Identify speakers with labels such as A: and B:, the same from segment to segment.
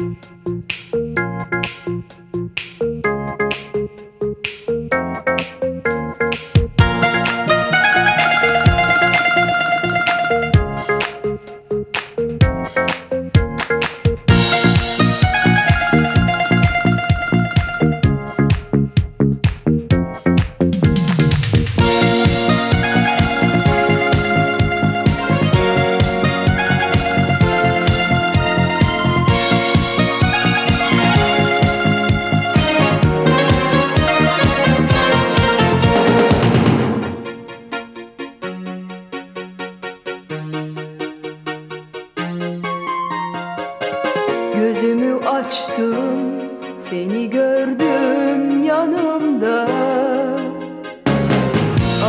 A: thank you Gözümü açtım seni gördüm yanımda.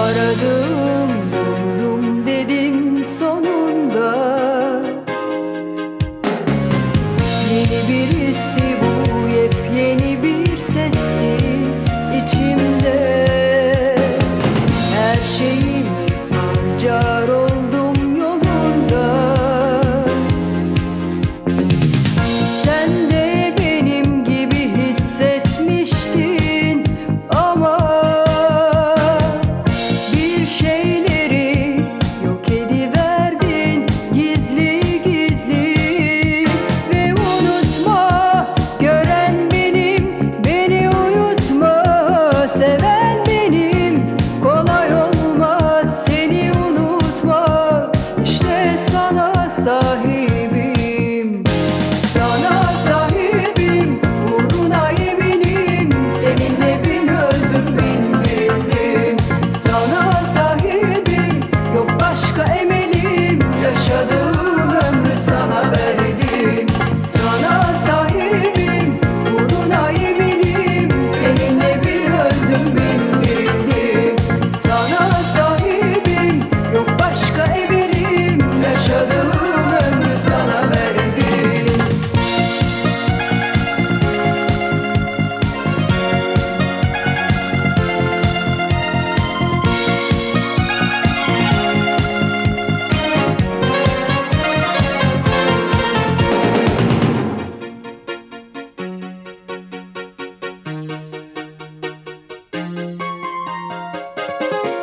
A: Aradım buldum dedim sonunda. Yeni bir isti bu yepyeni bir रही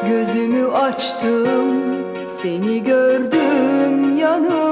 A: Gözümü açtım seni gördüm yanım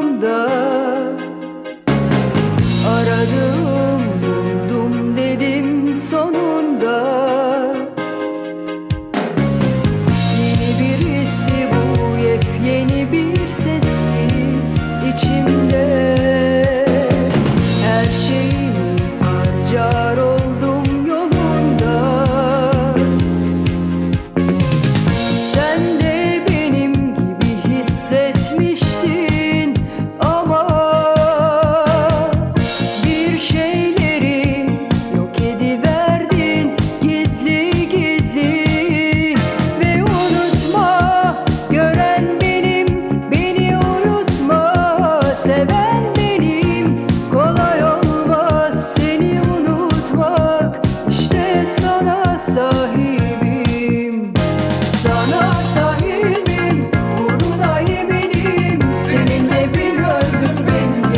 A: İşte sana sahibim. Sana sahibim Uğruna yeminim Seninle bir öldüm ben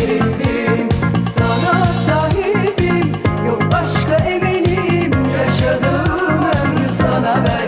A: Sana sahibim Yok başka emelim Yaşadığım ömrü sana verdim